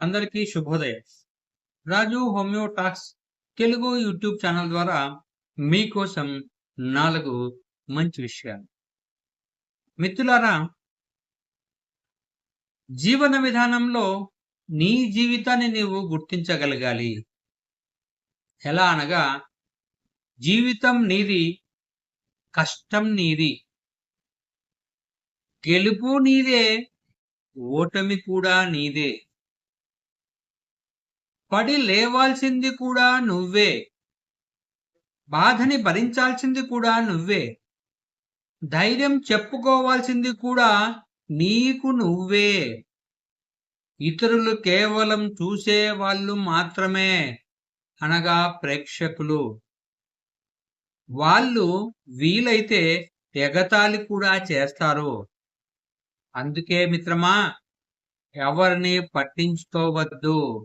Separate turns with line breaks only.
అందరికీ శుభోదయం. రాజు హోమియోటాక్స్ తెలుగు యూట్యూబ్ ఛానల్ ద్వారా మీకోసం నాలుగు మంచి విషయాలు. మిత్రులారా జీవన విధానంలో నీ జీవితాన్ని నీవు గుర్తించగలగాలి. ఎలా అనగా జీవితం నీది కష్టం నీది. గెలుపు నీదే ఓటమి కూడా నీదే. పడి లేవాల్సింది కూడా నువ్వే. బాధని భరించాల్సింది కూడా నువ్వే. ధైర్యం చెప్పుకోవాల్సింది కూడా నీకు నువ్వే. ఇతరులు కేవలం చూసే వాళ్ళు మాత్రమే అనగా ప్రేక్షకులు. వాళ్ళు వీలైతే ఎగతాళి కూడా చేస్తారు. అందుకే మిత్రమా ఎవరిని పట్టించుకోవద్దు.